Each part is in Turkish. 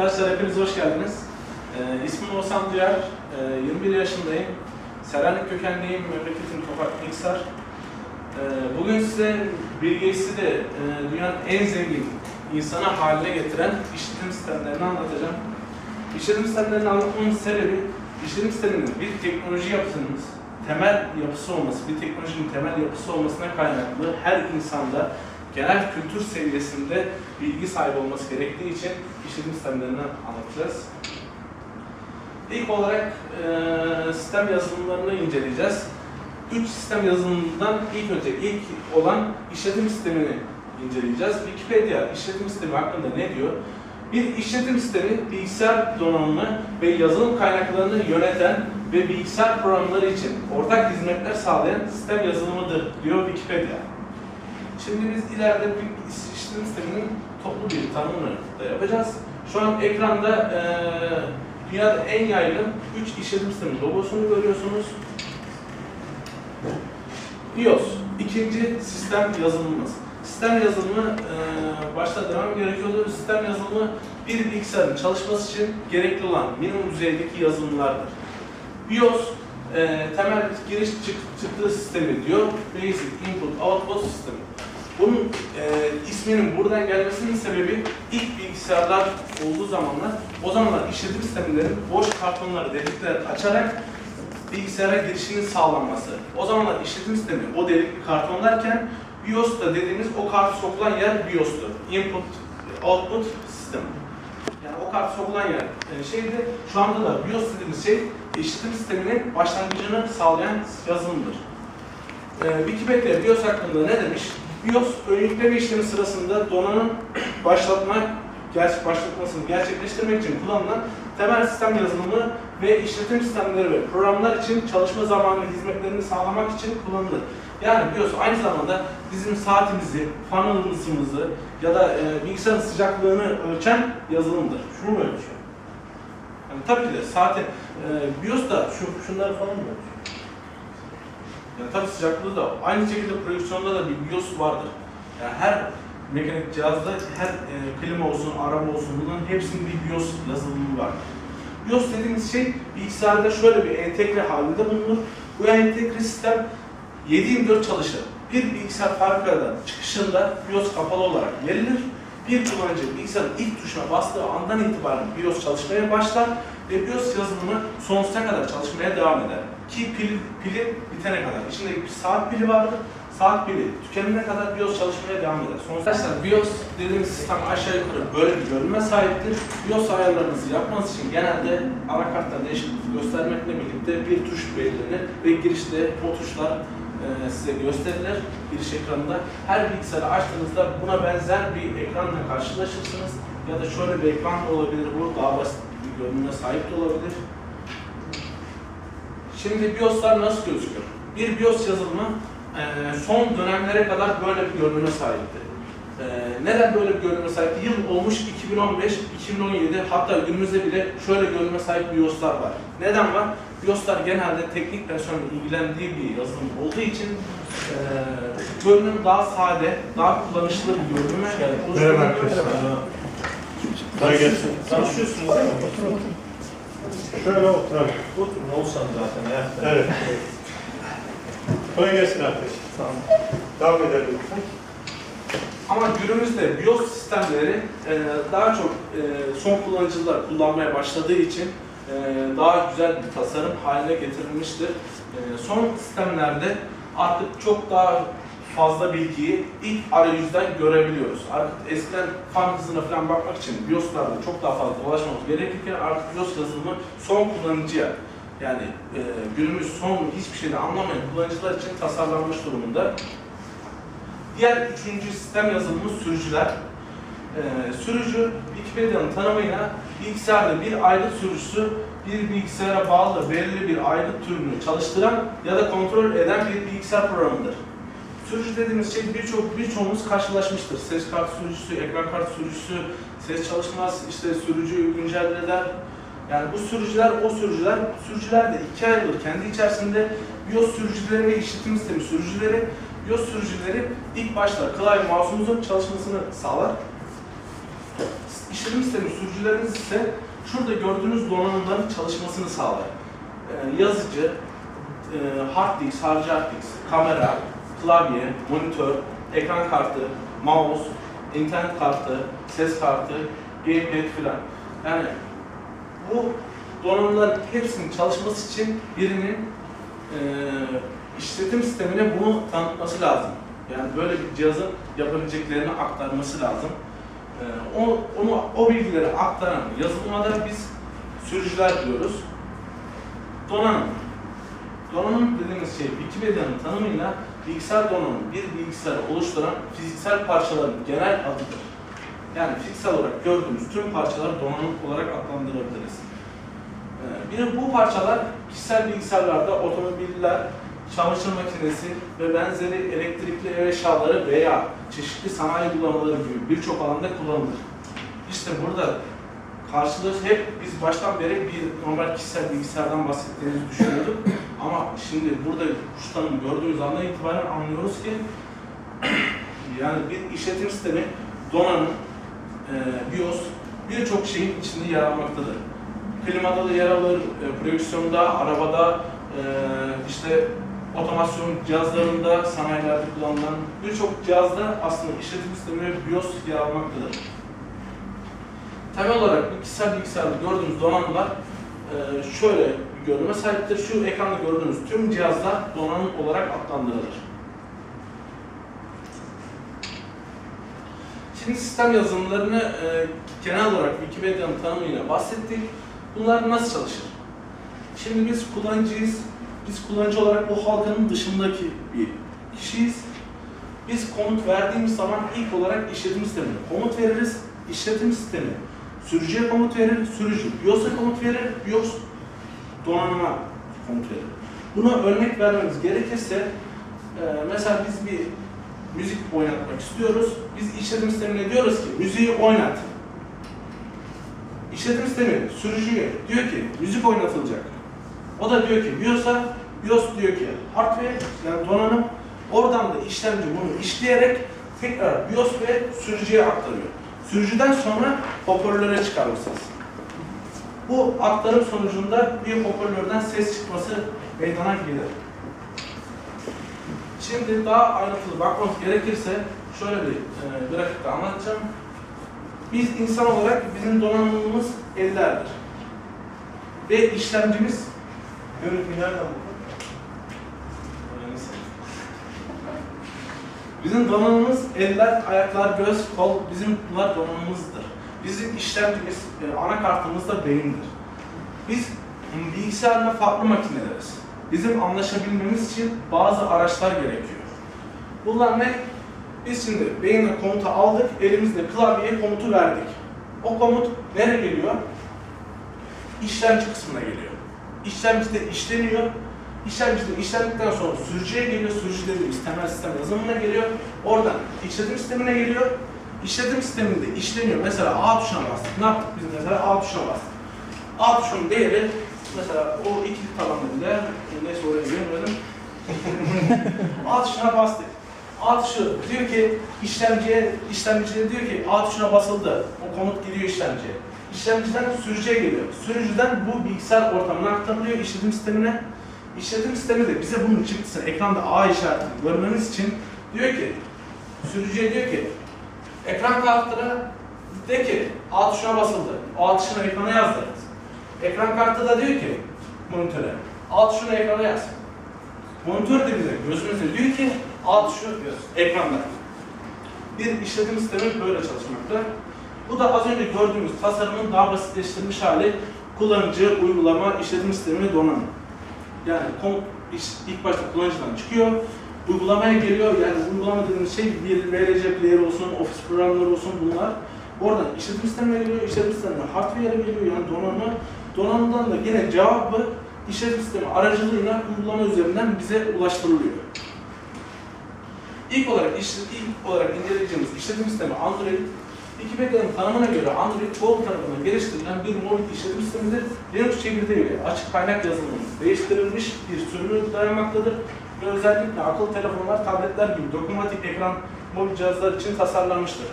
Arkadaşlar hepiniz hoş geldiniz. Ee, ismim Oğuzhan Duyar, ee, 21 yaşındayım. Selanik kökenliyim, memleketim Tokat Niksar. Ee, bugün size Bill Gates'i de e, dünyanın en zengin insanı haline getiren işletim sistemlerini anlatacağım. İşletim sistemlerini anlatmamın sebebi, işletim sisteminin bir teknoloji yapısının temel yapısı olması, bir teknolojinin temel yapısı olmasına kaynaklı her insanda genel kültür seviyesinde bilgi sahibi olması gerektiği için işletim sistemlerini anlatacağız. İlk olarak e, sistem yazılımlarını inceleyeceğiz. Üç sistem yazılımından ilk önce ilk olan işletim sistemini inceleyeceğiz. Wikipedia işletim sistemi hakkında ne diyor? Bir işletim sistemi bilgisayar donanımı ve yazılım kaynaklarını yöneten ve bilgisayar programları için ortak hizmetler sağlayan sistem yazılımıdır diyor Wikipedia. Şimdi biz ileride bir işletim sisteminin toplu bir tanımını da yapacağız. Şu an ekranda eee dünyada en yaygın 3 işletim sistemi logosunu görüyorsunuz. BIOS, ikinci sistem yazılımımız. Sistem yazılımı eee başta demem gerekiyordu. Sistem yazılımı bir bilgisayarın çalışması için gerekli olan minimum düzeydeki yazılımlardır. BIOS eee, temel giriş çık çıktı sistemi diyor. Basic Input Output sistemi. Bunun e, isminin buradan gelmesinin sebebi ilk bilgisayarlar olduğu zamanlar o zamanlar işletim sistemlerin boş kartonları delikler açarak bilgisayara girişinin sağlanması. O zamanlar işletim sistemi o delikli kartonlarken BIOS da dediğimiz o kartı sokulan yer BIOS'tur. Input, Output sistem. Yani o kartı sokulan yer e, şeydi. Şu anda da BIOS dediğimiz şey işletim sisteminin başlangıcını sağlayan yazılımdır. Ee, Wikipedia BIOS hakkında ne demiş? BIOS ön yükleme işlemi sırasında donanım başlatma ger başlatmasını gerçekleştirmek için kullanılan temel sistem yazılımı ve işletim sistemleri ve programlar için çalışma zamanı hizmetlerini sağlamak için kullanılır. Yani BIOS aynı zamanda bizim saatimizi, fan ısımızı ya da e, bilgisayarın sıcaklığını ölçen yazılımdır. Şunu mu ölçüyor? Yani tabii ki de saati, e, BIOS da şu, şunları falan mı ölçüyor? Tabii sıcaklığı da aynı şekilde prodüksiyonda da bir BIOS vardır. Yani her mekanik cihazda her e, klima olsun, araba olsun bunların hepsinin bir BIOS yazılımı var. BIOS dediğimiz şey bilgisayarda şöyle bir entegre halinde bulunur. Bu entegre sistem 7/24 çalışır. Bir bilgisayar fabrikadan çıkışında BIOS kapalı olarak verilir. Bir kullanıcı bilgisayarın ilk tuşuna bastığı andan itibaren BIOS çalışmaya başlar ve BIOS yazılımı sonsuza kadar çalışmaya devam eder. Ki pili, pili bitene kadar. İçinde bir saat pili vardır. Saat pili tükenene kadar BIOS çalışmaya devam eder. Sonuçta arkadaşlar BIOS dediğimiz sistem aşağı yukarı böyle bir görünüme sahiptir. BIOS ayarlarınızı yapmanız için genelde anakartta değişiklik göstermekle birlikte bir tuş belirlenir ve girişte o tuşlar size gösterilir giriş ekranında. Her bilgisayarı açtığınızda buna benzer bir ekranla karşılaşırsınız. Ya da şöyle bir ekran olabilir bu, daha basit bir görünüme sahip de olabilir. Şimdi BIOS'lar nasıl gözüküyor? Bir BIOS yazılımı e, son dönemlere kadar böyle bir görünüme sahipti. E, neden böyle bir görünüme sahipti? Yıl olmuş 2015, 2017 hatta günümüzde bile şöyle görünüme sahip BIOS'lar var. Neden var? BIOS'lar genelde teknik personelin ilgilendiği bir yazılım olduğu için e, görünüm daha sade, daha kullanışlı bir görünüme Merhaba arkadaşlar. Kolay gelsin. Tanışıyorsunuz değil mi? Şöyle oturalım. Oturun olsan zaten ayakta. Evet. Kolay gelsin arkadaşlar. Tamam. Devam edelim lütfen. Ama günümüzde BIOS sistemleri e, daha çok e, son kullanıcılar kullanmaya başladığı için daha güzel bir tasarım haline getirilmiştir. E, son sistemlerde artık çok daha fazla bilgiyi ilk arayüzden görebiliyoruz. Artık eskiden fan hızına falan bakmak için BIOS'larda çok daha fazla ulaşmamız gerekirken artık BIOS yazılımı son kullanıcıya yani e, günümüz son hiçbir şeyden anlamayan kullanıcılar için tasarlanmış durumunda. Diğer üçüncü sistem yazılımı sürücüler. Ee, sürücü Wikipedia'nın tanımıyla bilgisayarda bir aygıt sürücüsü bir bilgisayara bağlı belirli bir aygıt türünü çalıştıran ya da kontrol eden bir bilgisayar programıdır. Sürücü dediğimiz şey birçok birçoğumuz karşılaşmıştır. Ses kart sürücüsü, ekran kart sürücüsü, ses çalışmaz, işte sürücüyü güncelleler. Yani bu sürücüler, o sürücüler, sürücüler de iki ayrılır. Kendi içerisinde BIOS sürücüleri ve işletim sistemi sürücüleri BIOS sürücüleri ilk başta klavye mouse'umuzun çalışmasını sağlar. İşletim sistemi sürücüleriniz ise şurada gördüğünüz donanımların çalışmasını sağlar. Ee, yazıcı, e, hard disk, hard hard disk, kamera, klavye, monitör, ekran kartı, mouse, internet kartı, ses kartı, gamepad filan. Yani bu donanımların hepsinin çalışması için birinin e, işletim sistemine bunu tanıtması lazım. Yani böyle bir cihazın yapabileceklerini aktarması lazım. E, o, onu, o bilgileri aktaran yazılıma da biz sürücüler diyoruz. Donanım. Donanım dediğimiz şey Wikipedia'nın tanımıyla bilgisayar donanımı bir bilgisayarı oluşturan fiziksel parçaların genel adıdır. Yani fiziksel olarak gördüğümüz tüm parçaları donanım olarak adlandırabiliriz. Ee, Bir bu parçalar kişisel bilgisayarlarda otomobiller, çamaşır makinesi ve benzeri elektrikli ev eşyaları veya çeşitli sanayi uygulamaları gibi birçok alanda kullanılır. İşte burada karşılığı hep biz baştan beri bir normal kişisel bilgisayardan bahsettiğimizi düşünüyorduk. Ama şimdi burada kuş tanımı gördüğümüz andan itibaren anlıyoruz ki yani bir işletim sistemi, donanım, e, BIOS birçok şeyin içinde yer almaktadır. Klimada da yer alır, e, projeksiyonda, arabada, e, işte otomasyon cihazlarında, sanayilerde kullanılan birçok cihazda aslında işletim sistemi BIOS yer almaktadır. Temel olarak bu kişisel bilgisayarda gördüğümüz donanımlar e, şöyle bir görünüme sahiptir. Şu ekranda gördüğünüz tüm cihazlar donanım olarak adlandırılır. Şimdi sistem yazılımlarını e, genel olarak Wikipedia'nın tanımıyla bahsettik. Bunlar nasıl çalışır? Şimdi biz kullanıcıyız. Biz kullanıcı olarak bu halkanın dışındaki bir kişiyiz. Biz komut verdiğimiz zaman ilk olarak işletim sistemine komut veririz. İşletim sistemi sürücüye komut verir, sürücü BIOS'a komut verir, BIOS donanıma komut verir. Buna örnek vermemiz gerekirse, e, mesela biz bir müzik oynatmak istiyoruz. Biz işletim sistemine diyoruz ki müziği oynat. İşletim sistemi sürücüye diyor ki müzik oynatılacak. O da diyor ki BIOS'a, BIOS diyor ki hardware yani donanım. Oradan da işlemci bunu işleyerek tekrar BIOS ve sürücüye aktarıyor. Sürücüden sonra hoparlöre çıkarmışsınız. Bu aktarım sonucunda bir hoparlörden ses çıkması meydana gelir. Şimdi daha ayrıntılı bakmamız gerekirse şöyle bir e, grafikte anlatacağım. Biz insan olarak bizim donanımımız ellerdir. Ve işlemcimiz Görüntü nereden buldun? Bizim donanımımız eller, ayaklar, göz, kol, bizim bunlar donanımımızdır. Bizim işlemcimiz, e, anakartımız da beyindir. Biz bilgisayarla farklı makineleriz. Bizim anlaşabilmemiz için bazı araçlar gerekiyor. Bunlar ne? Biz şimdi beyinle komutu aldık, elimizde klavyeye komutu verdik. O komut nereye geliyor? İşlemci kısmına geliyor. İşlemcide işleniyor. İşlemcide işlendikten sonra sürücüye geliyor. Sürücü dediğimiz temel sistem yazılımına geliyor. Oradan işletim sistemine geliyor. İşletim sisteminde işleniyor. Mesela A tuşuna bastık. Ne yaptık biz mesela? A tuşuna bastık. A tuşunun değeri mesela o iki tabanlı bile neyse oraya girmeyelim. A tuşuna bastık. A tuşu diyor ki işlemciye, işlemciye diyor ki A tuşuna basıldı. O komut gidiyor işlemciye. İşlemciden sürücüye geliyor. Sürücüden bu bilgisayar ortamına aktarılıyor işletim sistemine. İşletim sistemi de bize bunun çıktısını ekranda A işaretini görmemiz için diyor ki sürücüye diyor ki ekran kartına de ki A tuşuna basıldı. A tuşuna ekrana yazdı. Ekran kartı da diyor ki monitöre A tuşuna ekrana yaz. Monitör de bize gözümüzde diyor ki A tuşu ekranda. Bir işletim sistemi böyle çalışmakta. Bu da az önce gördüğümüz tasarımın daha basitleştirilmiş hali kullanıcı, uygulama, işletim sistemi, donanım. Yani ilk başta kullanıcıdan çıkıyor, uygulamaya geliyor. Yani uygulama dediğimiz şey bir VLC player olsun, ofis programları olsun bunlar. Oradan işletim sistemine geliyor, işletim sistemine hardware'e geliyor yani donanımı. Donanımdan da yine cevabı işletim sistemi aracılığıyla uygulama üzerinden bize ulaştırılıyor. İlk olarak iş, ilk olarak inceleyeceğimiz işletim sistemi Android. Wikipedia'nın tanımına göre Android Google tarafından geliştirilen bir mobil işletim sistemidir. Linux çekirdeğiyle açık kaynak yazılımı değiştirilmiş bir sürümü dayanmaktadır ve özellikle akıllı telefonlar, tabletler gibi dokunmatik ekran mobil cihazlar için tasarlanmıştır.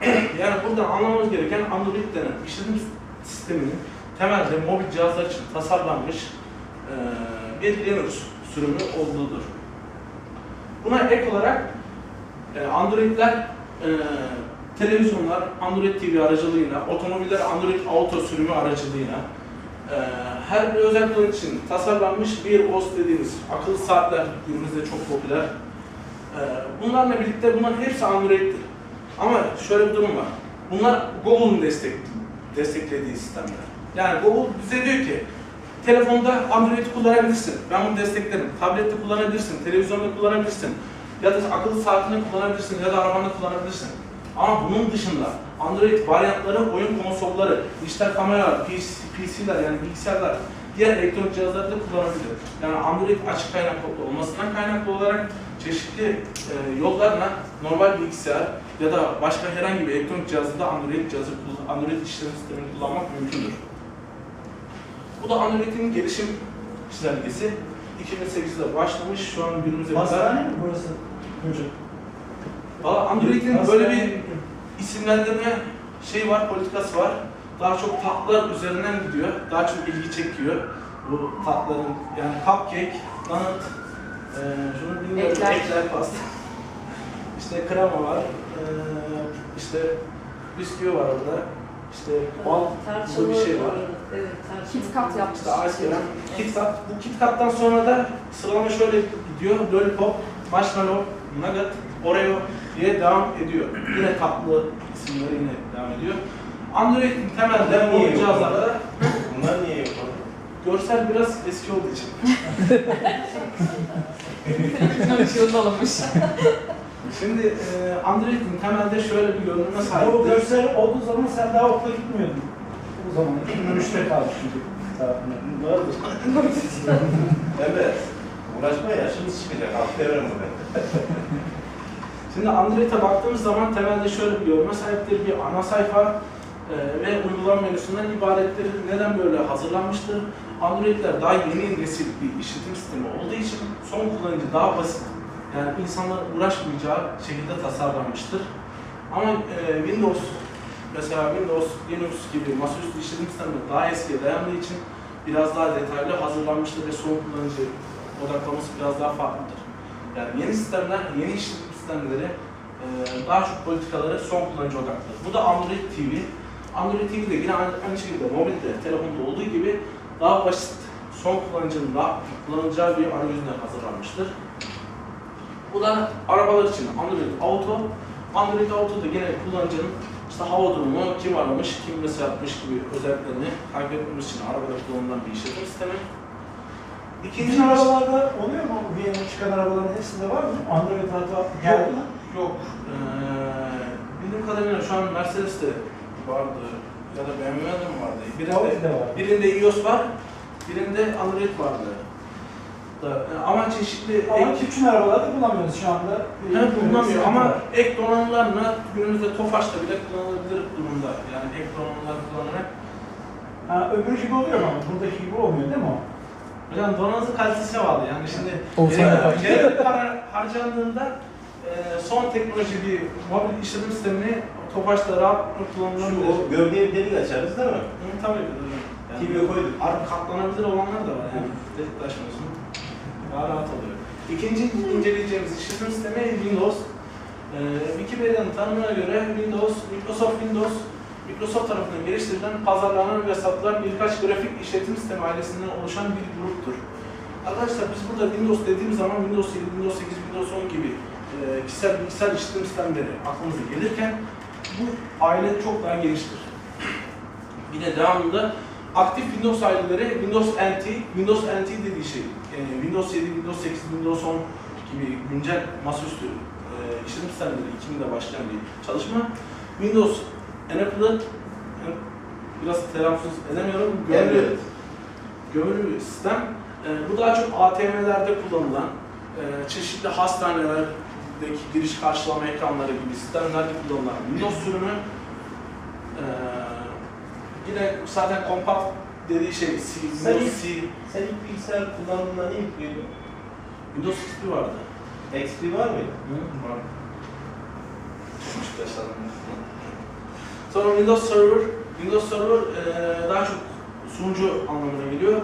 yani buradan anlamamız gereken Android denen işletim sisteminin temelde mobil cihazlar için tasarlanmış bir Linux sürümü olduğudur. Buna ek olarak e, Android'ler e, televizyonlar Android TV aracılığıyla, otomobiller Android Auto sürümü aracılığıyla e, her bir özel için tasarlanmış bir OS dediğimiz akıllı saatler günümüzde çok popüler. E, bunlarla birlikte bunların hepsi Android'tir. Ama şöyle bir durum var. Bunlar Google'un destek, desteklediği sistemler. Yani Google bize diyor ki telefonda Android kullanabilirsin. Ben bunu desteklerim. Tablette kullanabilirsin, televizyonda kullanabilirsin. Ya da akıllı saatini kullanabilirsin ya da arabanda kullanabilirsin. Ama bunun dışında Android varyantları, oyun konsolları, dijital kameralar, PC, PC'ler yani bilgisayarlar, diğer elektronik cihazları da kullanabilir. Yani Android açık kaynaklı olmasından kaynaklı olarak çeşitli e, yollarla normal bilgisayar ya da başka herhangi bir elektronik cihazında Android cihazı, Android işletim sistemini kullanmak mümkündür. Bu da Android'in gelişim çizelgesi. 2008'de başlamış, şu an günümüze kadar. Hastane mi burası? Çocuk. Valla Android'in böyle bir isimlendirme şey var, politikası var. Daha çok tatlar üzerinden gidiyor. Daha çok ilgi çekiyor. Bu tatların yani cupcake, donut, eee şunu bilmiyorum, Ekler. ekler pasta. işte krema var, eee işte bisküvi var orada. İşte bal, bir şey var. Evet, tarçınlı. Kit Kat yapmış. işte ice cream, Kit Kat. Bu Kit Kat'tan sonra da sıralama şöyle gidiyor. Lollipop, Marshmallow, Nugget, Oreo diye devam ediyor. Yine tatlı isimleri yine devam ediyor. Android'in temelde bu cihazlarda Bunlar niye yok? görsel biraz eski olduğu için. Televizyon ışığında alınmış. Şimdi e, Android'in temelde şöyle bir görünüme O sahiptir. görsel olduğu zaman sen daha okula gitmiyordun. O zaman 2003'te kaldı çünkü. Doğrudur. Evet. Uğraşma yaşımız çıkacak. Aferin bu ben. Şimdi Android'e baktığımız zaman temelde şöyle bir görünüme sahiptir. Bir ana sayfa e, ve uygulama menüsünden ibarettir. Neden böyle hazırlanmıştır? Android'ler daha yeni nesil bir işletim sistemi olduğu için son kullanıcı daha basit. Yani insanların uğraşmayacağı şekilde tasarlanmıştır. Ama e, Windows, mesela Windows, Linux gibi masaüstü işletim sistemleri daha eskiye dayandığı için biraz daha detaylı hazırlanmıştır ve son kullanıcı odaklaması biraz daha farklıdır. Yani yeni sistemler, yeni işletim sistemleri e, daha çok politikaları son kullanıcı odaklı. Bu da Android TV. Android TV de yine aynı, aynı şekilde mobilde, telefonda olduğu gibi daha basit, son kullanıcının daha kullanacağı bir arayüzüne hazırlanmıştır. Bu da arabalar için Android Auto. Android Auto'da yine kullanıcının işte hava durumu, kim aramış, kim mesaj atmış gibi özelliklerini takip etmemiz için arabada kullanılan bir işletim sistemi. İkinci arabalarda oluyor mu? Yeni çıkan arabaların hepsinde var mı? Android Auto geldi mi? Yok. Ee, bildiğim kadarıyla şu an Mercedes'te vardı ya da BMW'de mi vardı? Birinde, var. birinde iOS var, birinde Android vardı. Da, e, ama çeşitli Ama ek, bütün arabalarda bulamıyoruz şu anda. He, bulunamıyor Sıkıntı ama var. ek donanımlarla günümüzde Tofaş'ta bile kullanılabilir durumda. Yani ek donanımlar kullanarak. Ha, öbürü gibi oluyor mu? Buradaki gibi olmuyor değil mi o? Yani donanımın kalitesine bağlı. Yani şimdi e, para harcandığında e, son teknoloji bir mobil işletim sistemini Tofaş'ta rahat kullanılabilir. Şu o gövdeye bir delik açarız değil mi? Hı, tabii. tabii. Yani, TV'ye koyduk. Ar- katlanabilir olanlar da var yani. Delik taşmıyorsun. Daha rahat oluyor. İkinci inceleyeceğimiz işletim sistemi Windows. Ee, Wikipedia'nın tanımına göre Windows, Microsoft Windows, Microsoft tarafından geliştirilen, pazarlanan ve satılan birkaç grafik işletim sistemi ailesinden oluşan bir gruptur. Arkadaşlar biz burada Windows dediğimiz zaman Windows 7, Windows 8, Windows 10 gibi e, kişisel bilgisayar işletim sistemleri aklımıza gelirken bu aile çok daha geniştir. Bir de devamında aktif Windows aileleri Windows NT, Windows NT dediği şey e, Windows 7, Windows 8, Windows 10 gibi güncel masaüstü e, işletim sistemleri 2000'de başlayan bir çalışma. Windows Enabled e, biraz telaffuz edemiyorum. Gömülü, Evet. gömülü sistem. E, bu daha çok ATM'lerde kullanılan, e, çeşitli hastanelerdeki giriş karşılama ekranları gibi sistemlerde kullanılan Windows sürümü. E, yine zaten kompakt dediği şey C, Windows C, Sen ilk bilgisayar kullandığında ne yüklüydün? Windows XP vardı. XP var mıydı? Var. Çıkmış. Sonra Windows Server, Windows Server eee, daha çok sunucu anlamına geliyor.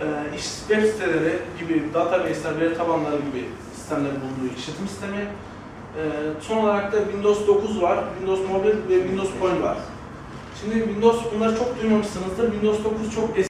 Eee iş web siteleri gibi, database'ler, veri tabanları gibi sistemlerin bulunduğu işletim sistemi. Eee, son olarak da Windows 9 var, Windows Mobile ve Windows Point var. Şimdi Windows bunları çok duymamışsınızdır. Windows 9 çok eski